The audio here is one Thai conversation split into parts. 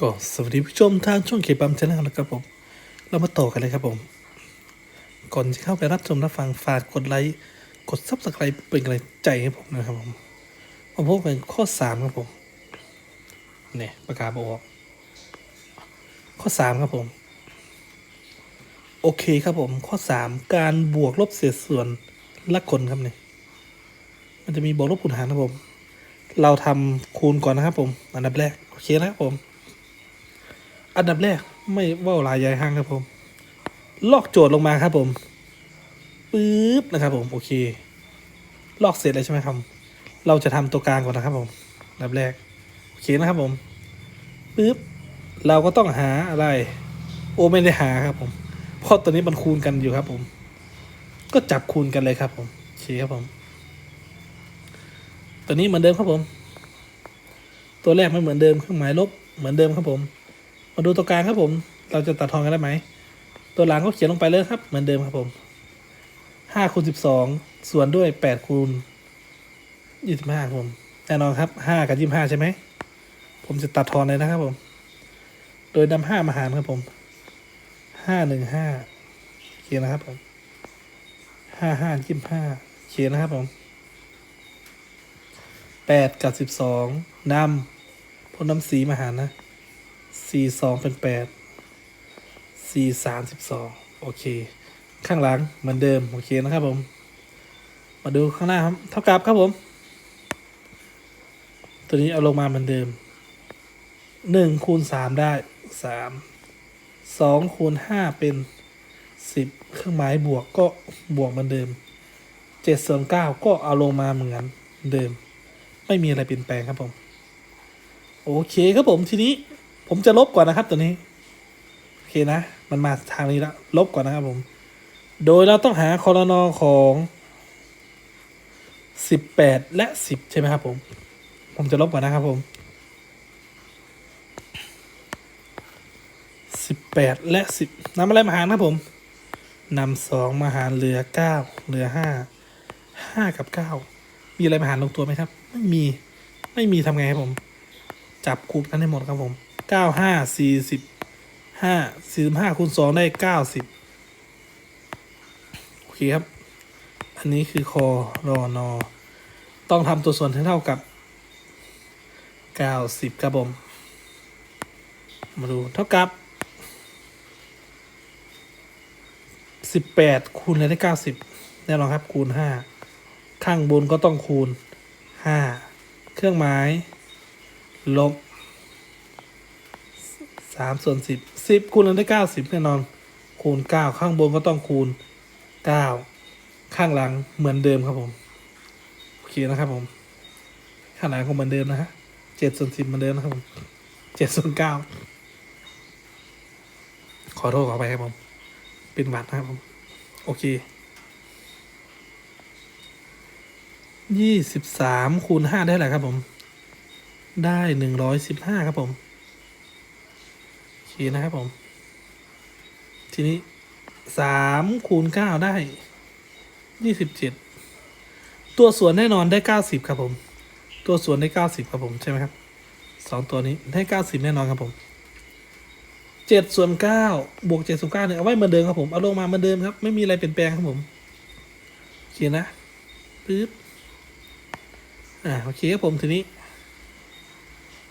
ก็สวัสดีผู้ชมทางช่องเคบัมชาแนลนะครับผม เรามาต่อกันเลยครับผม ก่อนจะเข้าไปรับชมรับฟังฝากกดไลค์ กดซับสไครป์เป็นกำลังใจให้ผมนะครับผมมาพบกันข้อสามครับผม เนี่ยประกาศบอกข้อสามครับผม โอเคครับผม ข้อสามการบวกลบเศษส่วนละคนครับเนี่ยมันจะมีบวกลบคูณหารครับผม เราทำคูณก่อนนะครับผม อันดับแรก โอเคนะครับผม อันดับแรกไม่ว่าลายยายห้างครับผม ลอกโจทย์ลงมาครับผมปึ๊บนะครับ ผมโอเค ลอกเสร็จแล้วใช่ไหมครับ เราจะทำตัวกลางก่อนนะครับ ผมอันดับแรกโอเคนะครับผมปึ๊บเราก็ต้องหาอะไร โอไม่ได้หาครับผมเพราะตัวนี้มันคูณกันอยู่ครับ ผม ก็จับคูณกันเลยครับ ผมโอเคครับผม ตัวนี้เหมือนเดิมครับผม ตัวแรกไม่เหมือนเดิมเครื่องหมายลบเหมือนเดิมครับผม มาดูตัวกลางครับผม เราจะตัดทอนกันได้ไหม ตัวหลังก็เขียนลงไปเลยครับ เหมือนเดิมครับผมห้าคูณสิบสองส่วนด้วยแปดคูณยี่สิบห้าครับผมแน่นอนครับห้ากับยี่สิบห้าใช่ไหม ผมจะตัดทอนเลยนะครับผม โดยนำห้ามาหารครับผมห้าหนึ่งห้าเขียนนะครับผมห้าห้ายี่สิบห้าเขียนนะครับผมแปดกับสิบสองนำพลน้ำสีมาหารนะ สี่สองเป็นแปดสี่สามสิบสองโอเค ข้างหลังเหมือนเดิม โอเคนะครับผม มาดูข้างหน้าครับ เท่ากับครับผม ตัวนี้เอาลงมาเหมือนเดิมหนึ่งคูณสามได้สามสองคูณห้าเป็นสิบเครื่องหมายบวกก็บวกเหมือนเดิมเจ็ดส่วนเก้าก็เอาลงมาเหมือนเดิม ไม่มีอะไรเปลี่ยนแปลงครับผม โอเคครับผมทีนี้ ผมจะลบก่อนนะครับตัวนี้ โอเคนะ มันมาทางนี้แล้วลบก่อนนะครับผม โดยเราต้องหาคอรนอของสิบแปดและสิบใช่ไหมครับผม ผมจะลบก่อนนะครับผมสิบแปดและสิบนำอะไรมาหารครับผมนำสองมาหารเหลือเก้าเหลือห้าห้ากับเก้ามีอะไรมาหารลงตัวไหมครับ ไม่มี ไม่มีทำไงครับผม จับคูณกันให้หมดครับผม เก้าห้าสี่สิบห้าสี่สิบห้าคูณสองได้เก้าสิบโอเคครับ อันนี้คือคอรอนอต้องทำตัวส่วนให้เท่ากับเก้าสิบครับผม มาดูเท่ากับสิบแปดคูณอะไรได้เก้าสิบแน่นอนครับคูณห้าข้างบนก็ต้องคูณห้าเครื่องหมาย ลบามส่วนสิบสิบคูณได้เก้าสิบแน่นอน คูณเก้าข้างบนก็ต้องคูณเก้าข้างหลังเหมือนเดิมครับผมโอเคนะครับผม ข้างหลังก็เหมือนเดิมนะฮะเจ็ดส่วนสิบเหมือนเดิมนะครับผมเจ็ดส่วนเก้าขอโทษขอไปครับผม เป็นหวัดนะครับผม โอเคยี่สิบสามคูณห้าได้เท่าไหร่ครับผม ได้หนึ่งร้อยสิบห้าครับผม โอเคนะครับผม ทีนี้สามคูณเก้าได้ยี่สิบเจ็ดตัวส่วนแน่นอนได้เก้าสิบครับผม ตัวส่วนได้เก้าสิบครับผมใช่ไหมครับสองตัวนี้ได้เก้าสิบแน่นอนครับผมเจ็ดส่วนเก้าบวกเจ็ดส่วนเก้าเนี่ยเอาไว้เหมือนเดิมครับผมเอาลงมาเหมือนเดิมครับ ไม่มีอะไรเปลี่ยนแปลงครับผมโอเคนะปึ๊บอ่าโอเคครับผมทีนี้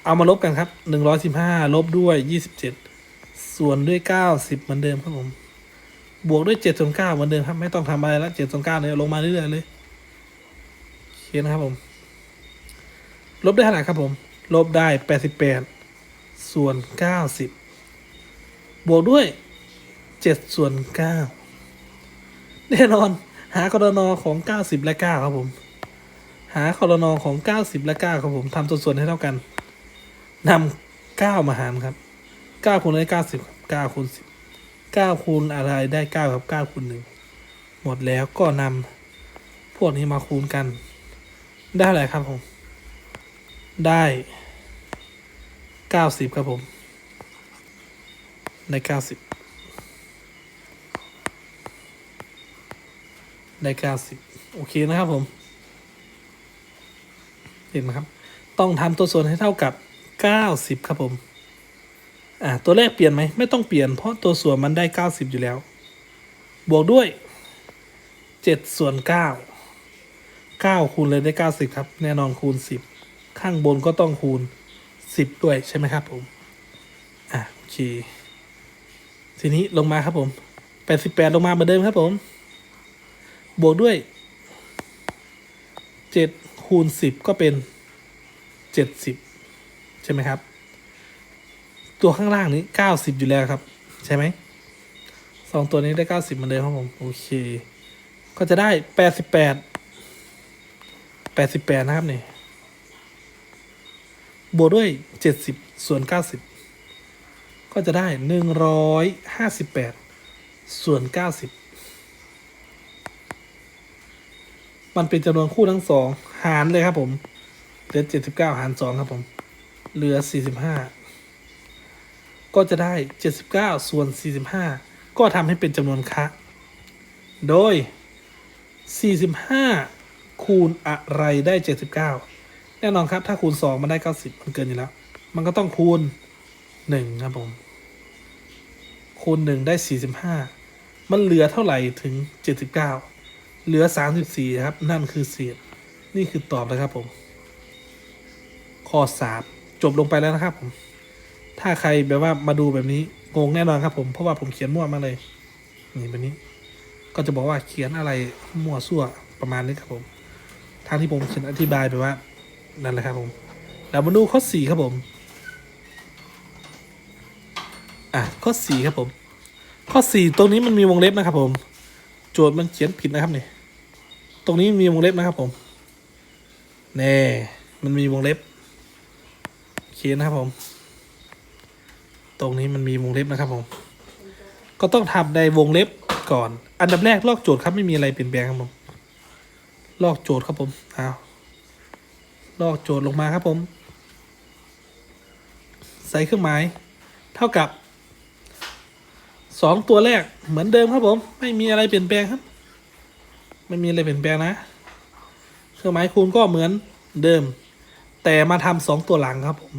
เอามาลบกันครับหนึ่งร้อยสิบห้าลบด้วยยี่สิบเจ็ด ส่วนด้วยเก้าสิบเหมือนเดิมครับผม บวกด้วยเจ็ดส่วนเก้าเหมือนเดิมครับ ไม่ต้องทำอะไรแล้วเจ็ดส่วนเก้าเนี่ยลงมาเรื่อยๆเลยโอเคนะครับผม ลบได้เท่าไหร่ครับผม ลบได้แปดสิบแปดส่วนเก้าสิบบวกด้วยเจ็ดส่วนเก้าแน่นอน หากรนอของเก้าสิบและเก้าครับผมหาคอรนอของเก้าสิบและเก้าครับผมทำตัวนส่วนให้เท่ากันนำเก้ามาหารครับ เก้าคูณได้เก้าสิบเก้าคูณสิบเก้าคูณอะไรได้เก้าครับเก้าคูณหนึ่งหมดแล้วก็นำพวกนี้มาคูณกัน ได้อะไรครับผม ได้เก้าสิบครับผม ได้เก้าสิบได้เก้าสิบโอเคนะครับผม เห็นไหมครับ ต้องทำตัวส่วนให้เท่ากับ90ครับผม อ่าตัวแรกเปลี่ยนไหมไม่ต้องเปลี่ยน เพราะตัวส่วนมันได้เก้าสิบอยู่แล้ว บวกด้วยเจ็ดส่วนเก้าเก้าคูณเลยได้เก้าสิบครับ แน่นอนคูณสิบข้างบนก็ต้องคูณสิบด้วยใช่ไหมครับผม อะโอเค ทีนี้ลงมาครับผมแปดสิบแปดลงมาเหมือนเดิมครับผม บวกด้วยเจ็ดคูณสิบก็เป็นเจ็ดสิบใช่ไหมครับ ตัวข้างล่างนี้เก้าสิบอยู่แล้วครับ ใช่ไหมสองตัวนี้ได้เก้าสิบเหมือนเดิมครับผมโอเค ก็จะได้แปดสิบแปดแปดสิบแปดนะครับนี่บวกด้วยเจ็ดสิบส่วนเก้าสิบก็จะได้หนึ่งร้อยห้าสิบแปดส่วนเก้าสิบมันเป็นจำนวนคู่ทั้งสองหารเลยครับผมเหลือเจ็ดสิบเก้าหารสองครับผม เหลือสี่สิบห้า ก็จะได้ 79 ส่วน 45 ก็ทำให้เป็นจำนวนคะโดย 45 คูณอะไรได้ 79 แน่นอนครับถ้าคูณ 2 มันได้ 90 มันเกินอยู่แล้ว มันก็ต้องคูณ 1 ครับผม คูณ 1 ได้ 45 มันเหลือเท่าไหร่ถึง 79 เหลือ 34 ครับ นั่นคือเศษนี่คือตอบเลยครับผม ข้อ 3 จบลงไปแล้วนะครับผม ถ้าใครแบบว่ามาดูแบบนี้งงแน่นอนครับ ผมเพราะว่าผมเขียนมั่วมาเลย นี่แบบนี้ ก็จะบอกว่าเขียนอะไรมั่วซั่วประมาณนี้ครับผมทางที่ผมเขียนอธิบายไปว่านั่นแหละครับผมแล้วมาดูข้อสี่ครับผมอะข้อสี่ครับผม ข้อสี่ตรงนี้มันมีวงเล็บนะครับ ผม โจทย์มันเขียนผิดนะครับนี่ตรงนี้มีวงเล็บนะครับผมแน่มันมีวงเล็บเขียนนะครับผม ตรงนี้มันมีวงเล็บนะครับผม ก็ต้องทำในวงเล็บก่อน อันดับแรกลอกโจทย์ครับไม่มีอะไรเปลี่ยนแปลงครับผม ลอกโจทย์ครับผมเอาลอกโจทย์ลงมาครับผม ใส่เครื่องหมาย เท่ากับสองตัวแรกเหมือนเดิมครับผม ไม่มีอะไรเปลี่ยนแปลงครับ ไม่มีอะไรเปลี่ยนแปลงนะ เครื่องหมายคูณก็เหมือนเดิม แต่มาทำสองตัวหลังครับผม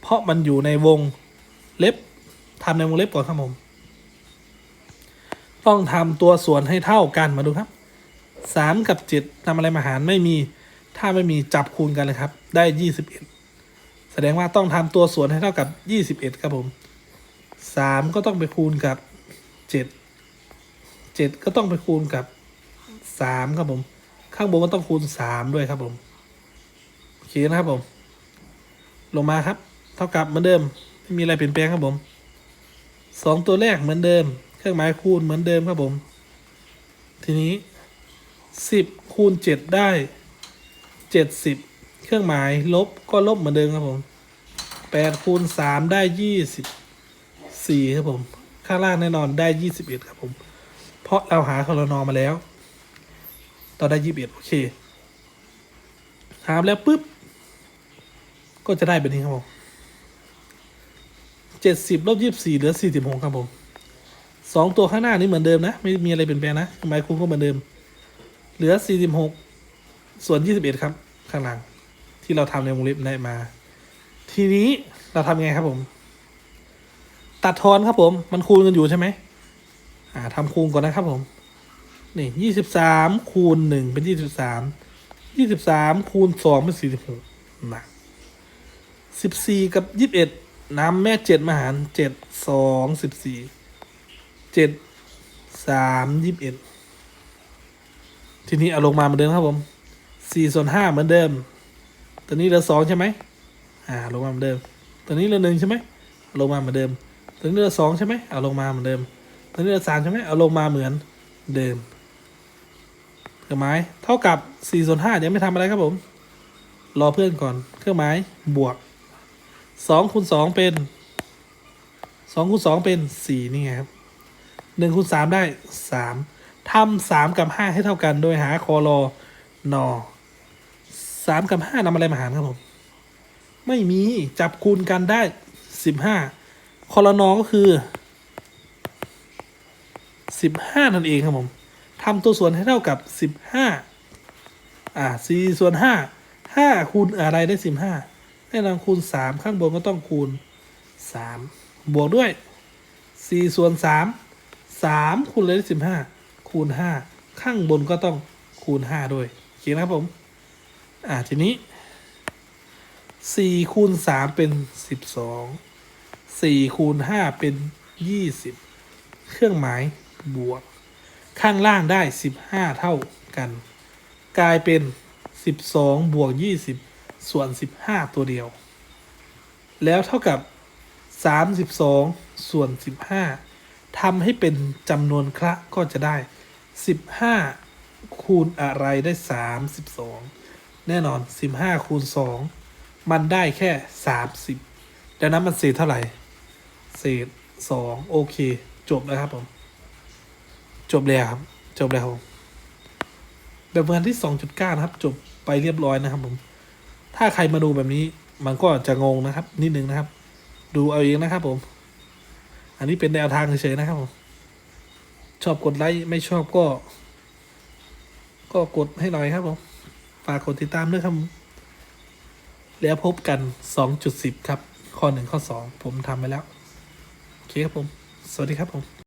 เพราะมันอยู่ในวงเล็บ ทำในวงเล็บก่อนครับผม ต้องทำตัวส่วนให้เท่ากันมาดูครับสามกับเจ็ดทำอะไรมาหารไม่มี ถ้าไม่มีจับคูณกันเลยครับ ได้ยี่สิบเอ็ดแสดงว่าต้องทำตัวส่วนให้เท่ากับยี่สิบเอ็ดครับผมสามก็ต้องไปคูณกับเจ็ดเจ็ดก็ต้องไปคูณกับสามครับผม ข้างบนก็ต้องคูณสามด้วยครับผมโอเคนะครับผม ลงมาครับ เท่ากับเหมือนเดิม ไม่มีอะไรเปลี่ยนแปลงครับผม สองตัวแรกเหมือนเดิม เครื่องหมายคูณเหมือนเดิมครับผม ทีนี้สิบคูณเจ็ดได้เจ็ดสิบเครื่องหมายลบก็ลบเหมือนเดิมครับผมแปดคูณสามได้ยี่สิบสี่ครับผม ข้างล่างแน่นอนได้ยี่สิบเอ็ดครับผม เพราะเราหาคอรนอมาแล้วตอนได้ยี่สิบเอ็ดโอเคถามแล้วปุ๊บ ก็จะได้แบบนี้ครับผม เจ็ดสิบลบยี่สี่เหลือสี่สิบหกครับผมสองตัวข้างหน้านี้เหมือนเดิมนะ ไม่มีอะไรเปลี่ยนแปลงนะหมายคูณก็เหมือนเดิม เหลือสี่สิบหกส่วนยี่สิบเอ็ดครับ ข้างหลัง ที่เราทำในวงเล็บได้มา ทีนี้เราทำยังไงครับผม ตัดทอนครับผม มันคูณกันอยู่ใช่ไหมอ่าทำคูณก่อนนะครับผม นี่ยี่สิบสามคูณหนึ่งเป็นยี่สิบสามยี่สิบสามคูณสองเป็นสี่สิบหกนะสิบสี่กับยี่สิบเอ็ด น้ำแม่เจ็ดมาหารเจ็ดสองสิบสี่เจ็ดสามยี่สิบเอ็ดทีนี้เอาลงมาเหมือนเดิมครับผมสี่ส่วนห้าเหมือนเดิม ตัวนี้เหลือสองใช่ไหมอ่าลงมาเหมือนเดิม ตัวนี้เหลือหนึ่งใช่ไหมลงมาเหมือนเดิม ตัวนี้เหลือสองใช่ไหมเอาลงมาเหมือนเดิม ตัวนี้เหลือสามใช่ไหมเอาลงมาเหมือนเดิมเครื่องหมายเท่ากับสี่ส่วนห้ายังไม่ทำอะไรครับผม รอเพื่อนก่อน เครื่องหมายบวก สองคูณสองเป็นสองคูณสองเป็นสี่นี่ไงครับหนึ่งคูณสามได้สามทำสามกับห้าให้เท่ากัน โดยหาคอรอนอสามกับห้านำอะไรมาหารครับผม ไม่มีจับคูณกันได้สิบห้าคอรนอก็คือสิบห้านั่นเองครับผมทำตัวส่วนให้เท่ากับสิบห้าอ่าสี่ส่วนห้าห้าคูณอะไรได้สิบห้า แน่นอนคูณสามข้างบนก็ต้องคูณสามบวกด้วยสี่ส่วนสามสามคูณเลยได้สิบห้าคูณห้าข้างบนก็ต้องคูณห้าด้วยโอเคนะครับผม อ่าทีนี้สี่คูณสามเป็นสิบสองสี่คูณห้าเป็นยี่สิบเครื่องหมายบวก ข้างล่างได้สิบห้าเท่ากัน กลายเป็นสิบสองบวกยี่ ส่วนสิบห้าตัวเดียว แล้วเท่ากับสามสิบสองส่วนสิบห้าทำให้เป็นจำนวนคละก็จะได้สิบห้าคูณอะไรได้สามสิบสองแน่นอนสิบห้าคูณสองมันได้แค่สามสิบดังนั้นมันเศษเท่าไหร่ เศษสองโอเค จบแล้วครับผม จบแล้วครับ จบแล้วครับแบบงานที่สองจุดเก้านะครับ จบไปเรียบร้อยนะครับผม ถ้าใครมาดูแบบนี้ มันก็จะงงนะครับ นิดนึงนะครับ ดูเอาเองนะครับผม อันนี้เป็นแนวทางเฉยๆนะครับผมชอบกดไลค์ไม่ชอบก็ ก็กดให้หน่อยครับผมฝากกดติดตามด้วยครับแล้วพบกันสองจุดสิบครับ ข้อหนึ่งข้อสองผมทำไปแล้ว โอเคครับผม สวัสดีครับผม